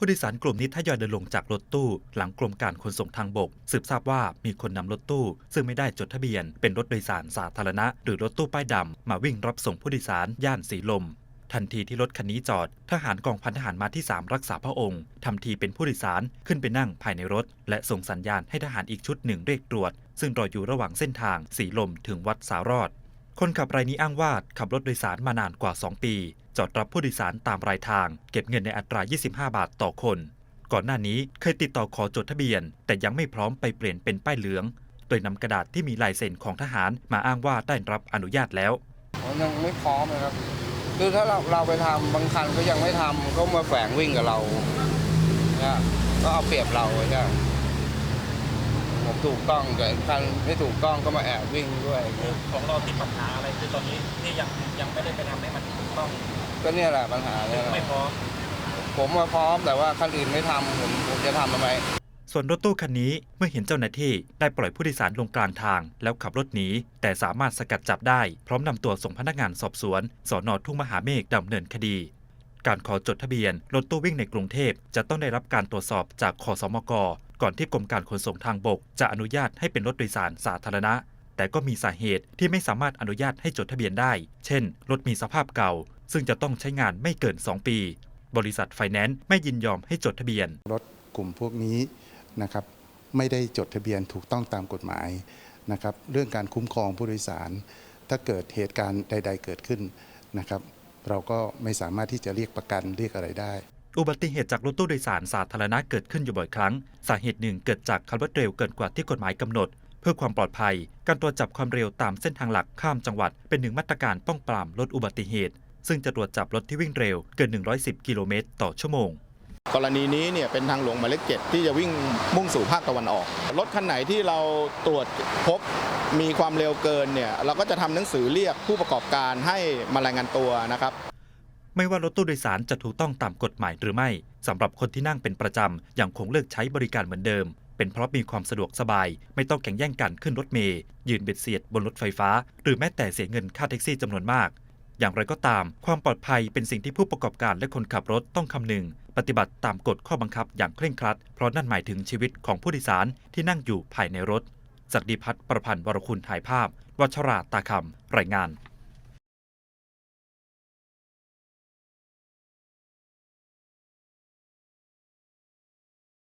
ผู้โดยสารกลุ่มนี้ทยอยเดินลงจากรถตู้หลังกรมการขนส่งทางบก สืบทราบว่ามีคนนำรถตู้ ซึ่งไม่ได้จดทะเบียน เป็นรถโดยสารสาธารณะ หรือรถตู้ป้ายดำมาวิ่งรับส่งผู้โดยสารย่านสีลม ทันทีที่รถคันนี้จอด ทหารกองพันทหารมาที่ 3 รักษาพระองค์ทำทีเป็นผู้โดยสารขึ้นไปนั่งภายในรถ และส่งสัญญาณให้ทหารอีกชุดหนึ่งเรียกตรวจ ซึ่งรออยู่ระหว่างเส้นทางสีลมถึงวัดสารอด คนขับรายนี้อ้างว่าขับรถโดยสารมานานกว่า 2 ปี จอดรับผู้โดยสารตามรายทาง เก็บเงินในอัตรา 25 บาทต่อคน ก่อนหน้านี้เคยติดต่อขอจดทะเบียน แต่ยังไม่พร้อมไปเปลี่ยนเป็นป้ายเหลือง โดยนำกระดาษที่มีลายเซ็นของทหารมาอ้างว่าได้รับอนุญาตแล้วยังไม่พร้อมเลยครับคือถ้าเราเราไปทำบางคันก็ยังไม่ทำก็มาแฝงวิ่งกับเราเนี่ยก็เอาเปรียบเราใช่ ถูกต้องแต่คันไม่ถูกต้องก็มาแอบวิ่งด้วยของเราติดปัญหาอะไรคือตอนนี้ที่ยังยังไม่ได้ไปทำให้มันถูกต้องก็เนี่ยแหละปัญหาเนี่ยแหละไม่พร้อมผมมาพร้อมแต่ว่าคันอื่นไม่ทำผมผมจะทำทำไมส่วนรถตู้คันนี้เมื่อเห็นเจ้าหน้าที่ได้ปล่อยผู้โดยสารลงกลางทาง แล้วขับรถหนีแต่สามารถสกัดจับได้ พร้อมนำตัวส่งพนักงานสอบสวนสอนอทุ่งมหาเมฆดำเนินคดี การขอจดทะเบียนรถตู้วิ่งในกรุงเทพจะต้องได้รับการตรวจสอบจากคอสมก ก่อนที่กรมการขนส่งทางบก จะอนุญาตให้เป็นรถโดยสารสาธารณะ แต่ก็มีสาเหตุที่ไม่สามารถอนุญาตให้จดทะเบียนได้ เช่น รถมีสภาพเก่า ซึ่งจะต้องใช้งานไม่เกิน 2 ปี บริษัทไฟแนนซ์ไม่ยินยอมให้จดทะเบียน รถกลุ่มพวกนี้นะครับไม่ได้จดทะเบียนถูกต้องตามกฎหมายนะครับเรื่องการคุ้มครองผู้โดยสาร ถ้าเกิดเหตุการณ์ใด ๆ เกิดขึ้นนะครับ เราก็ไม่สามารถที่จะเรียกประกันเรียกอะไรได้ อุบัติเหตุจากรถตู้โดยสารสาธารณะเกิดขึ้นอยู่บ่อยครั้ง สาเหตุหนึ่งเกิดจากขับรถเร็วเกินกว่าที่กฎหมายกำหนด เพื่อความปลอดภัย การตรวจจับความเร็วตามเส้นทางหลักข้ามจังหวัด เป็นหนึ่งมาตรการป้องปรามลดอุบัติเหตุ ซึ่งจะตรวจจับรถที่วิ่งเร็วเกิน 110 กิโลเมตรต่อชั่วโมงกรณีนี้เนี่ยเป็นทางหลวงหมายเลขเจ็ดที่จะวิ่งมุ่งสู่ภาคตะวันออก รถคันไหนที่เราตรวจพบมีความเร็วเกินเนี่ยเราก็จะทำหนังสือเรียกผู้ประกอบการให้มารายงานตัวนะครับ ไม่ว่ารถตู้โดยสารจะถูกต้องตามกฎหมายหรือไม่สำหรับคนที่นั่งเป็นประจำยังคงเลือกใช้บริการเหมือนเดิม เป็นเพราะมีความสะดวกสบาย ไม่ต้องแข่งแย่งกันขึ้นรถเมย์ยืนเบียดเสียดบนรถไฟฟ้า หรือแม้แต่เสียเงินค่าแท็กซี่จำนวนมาก อย่างไรก็ตาม ความปลอดภัยเป็นสิ่งที่ผู้ประกอบการและคนขับรถต้องคำนึง ปฏิบัติตามกฎข้อบังคับอย่างเคร่งครัด เพราะนั่นหมายถึงชีวิตของผู้โดยสารที่นั่งอยู่ภายในรถจากดีพัฒน์ประพันธ์วรคุณถ่ายภาพ วัชราตาคำรายงาน